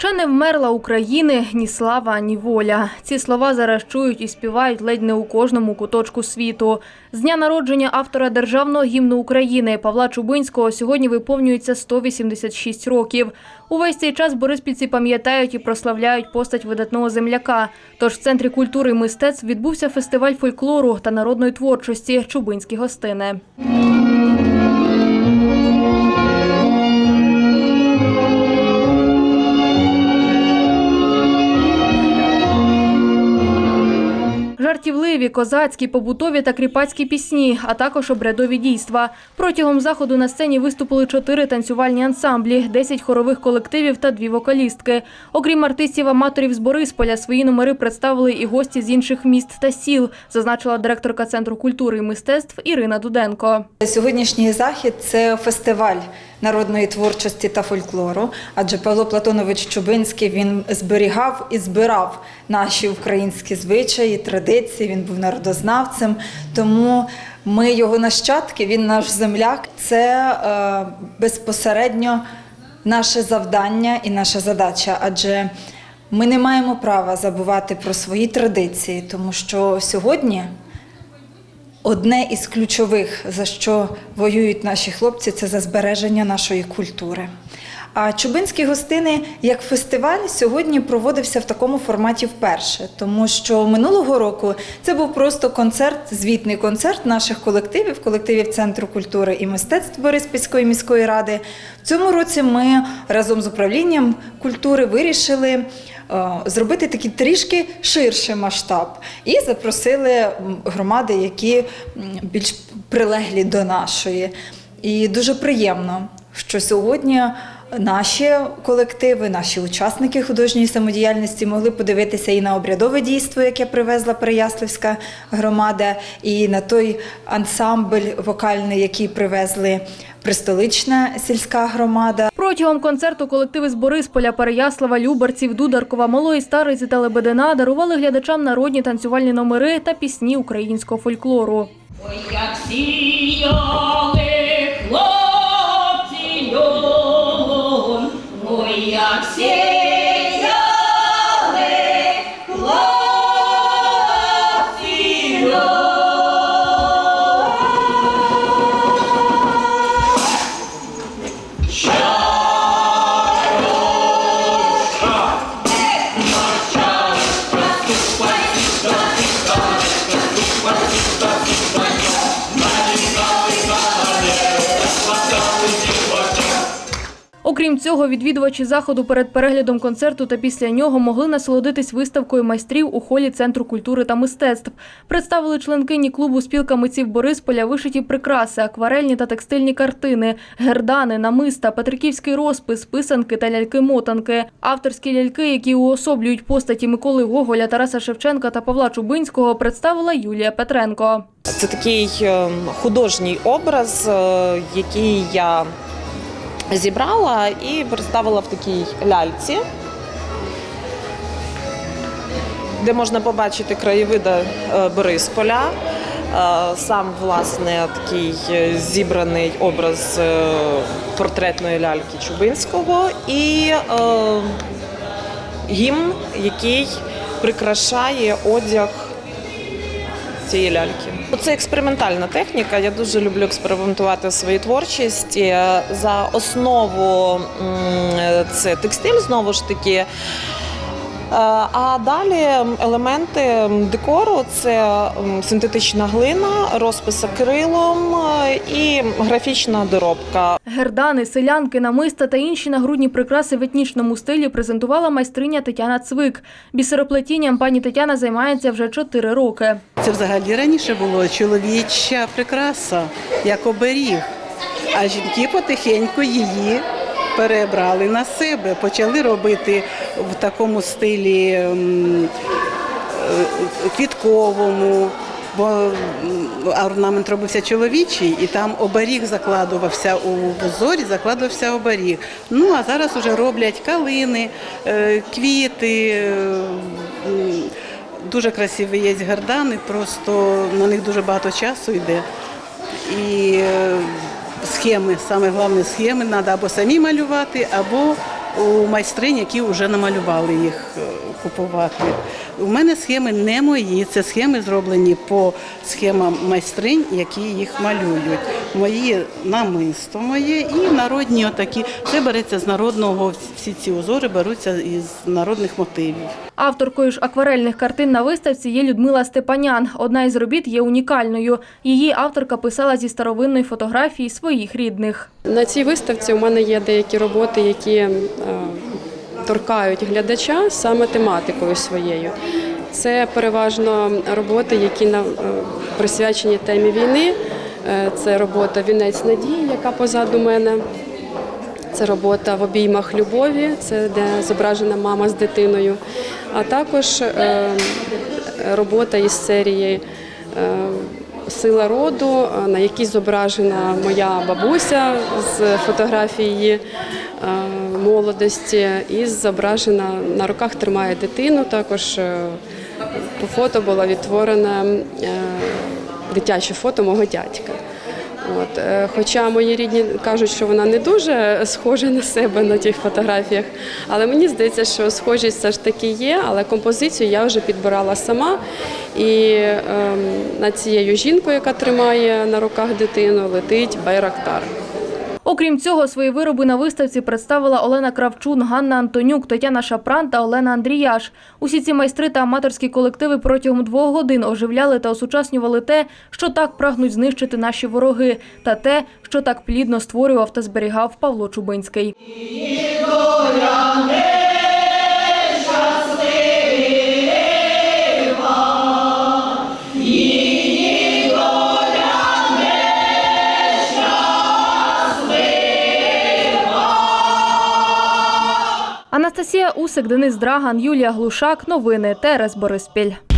Ще не вмерла України ні слава, ні воля. Ці слова зараз чують і співають ледь не у кожному куточку світу. З дня народження автора державного гімну України Павла Чубинського сьогодні виповнюється 186 років. Увесь цей час бориспільці пам'ятають і прославляють постать видатного земляка. Тож в центрі культури і мистецтв відбувся фестиваль фольклору та народної творчості Чубинські гостини. Жартівливі, козацькі, побутові та кріпацькі пісні, а також обрядові дійства. Протягом заходу на сцені виступили чотири танцювальні ансамблі, 10 хорових колективів та дві вокалістки. Окрім артистів-аматорів з Борисполя, свої номери представили і гості з інших міст та сіл, зазначила директорка Центру культури і мистецтв Ірина Дуденко. Сьогоднішній захід це фестиваль народної творчості та фольклору. Адже Павло Платонович Чубинський він зберігав і збирав наші українські звичаї, традиції. Він був народознавцем. Тому ми його нащадки, він наш земляк. Це е, безпосередньо наше завдання і наша задача. Адже ми не маємо права забувати про свої традиції, тому що сьогодні. Одне із ключових, за що воюють наші хлопці, це за збереження нашої культури. А Чубинські гостини як фестиваль сьогодні проводився в такому форматі вперше, тому що минулого року це був просто концерт, звітний концерт наших колективів, колективів Центру культури і мистецтв Бориспільської міської ради. В цьому році ми разом з управлінням культури вирішили зробити такий трішки ширший масштаб і запросили громади, які більш прилеглі до нашої. І дуже приємно, що сьогодні наші колективи, наші учасники художньої самодіяльності могли подивитися і на обрядове дійство, яке привезла Переяславська громада, і на той ансамбль вокальний, який привезли Пристолична сільська громада. Протягом концерту колективи з Борисполя, Переяслава, Любарців, Дударкова, Малої Стариці та Лебедина дарували глядачам народні танцювальні номери та пісні українського фольклору. Ой, як сіяли хлопці льон, ой, як сіяли Окрім цього, відвідувачі заходу перед переглядом концерту та після нього могли насолодитись виставкою майстрів у холі Центру культури та мистецтв. Представили членкині клубу спілка митців Борисполя вишиті прикраси, акварельні та текстильні картини, гердани, намиста, петриківський розпис, писанки та ляльки-мотанки. Авторські ляльки, які уособлюють постаті Миколи Гоголя, Тараса Шевченка та Павла Чубинського, представила Юлія Петренко. Це такий е, художній образ, е, який я зібрала і представила в такій ляльці, де можна побачити краєвиди е, Борисполя. Е, Сам власне такий е, зібраний образ портретної ляльки Чубинського і гімн, який прикрашає одяг цієї ляльки. Це експериментальна техніка. Я дуже люблю експериментувати свою творчість. За основу це текстиль знову ж таки. Е, А далі елементи декору це синтетична глина, розпис акрилом е, і графічна доробка. Гердани, селянки, намиста та інші нагрудні прикраси в етнічному стилі презентувала майстриня Тетяна Цвик. Бісероплетінням пані Тетяна займається вже 4 роки. Це взагалі раніше було чоловіча прикраса, як оберіг. А жінки потихеньку її перебрали на себе, почали робити в такому стилі е, квітковому. Бо орнамент робився чоловічий, і там оберіг закладувався у узорі, закладувався оберіг. Ну а зараз вже роблять калини, е, квіти. е, Дуже красиві є гардани, просто на них дуже багато часу йде. І схеми, саме головне схеми, треба або самі малювати, або у майстринь, які вже намалювали їх е, купувати. У мене схеми не мої, це схеми зроблені по схемам майстринь, які їх малюють. Мої намисто моє і народні отакі. Це береться з народного, всі ці узори беруться із народних мотивів. Авторкою ж акварельних картин на виставці є Людмила Степанян. Одна із робіт є унікальною. Її авторка писала зі старовинної фотографії своїх рідних. На цій виставці у мене є деякі роботи, які е, торкають глядача саме тематикою своєю. Це переважно роботи, які на- е, присвячені темі війни. Е, Це робота Вінець надії, яка позаду мене. Це робота в обіймах любові, це де зображена мама з дитиною, а також е, робота із серії е, Сила роду, на якій зображена моя бабуся з фотографії молодості, і зображена на руках тримає дитину. Також по фото було відтворено е, дитяче фото мого дядька. От, е, хоча мої рідні кажуть, що вона не дуже схожа на себе на тих фотографіях, але мені здається, що схожість все ж таки є, але композицію я вже підбирала сама. І ем, над цією жінкою, яка тримає на руках дитину, летить байрактар. Окрім цього, свої вироби на виставці представила Олена Кравчун, Ганна Антонюк, Тетяна Шапран та Олена Андріяш. Усі ці майстри та аматорські колективи протягом двох годин оживляли та осучаснювали те, що так прагнуть знищити наші вороги, та те, що так плідно створював та зберігав Павло Чубинський. Анастасія Усик, Денис Драган, Юлія Глушак. Новини ТРС Бориспіль.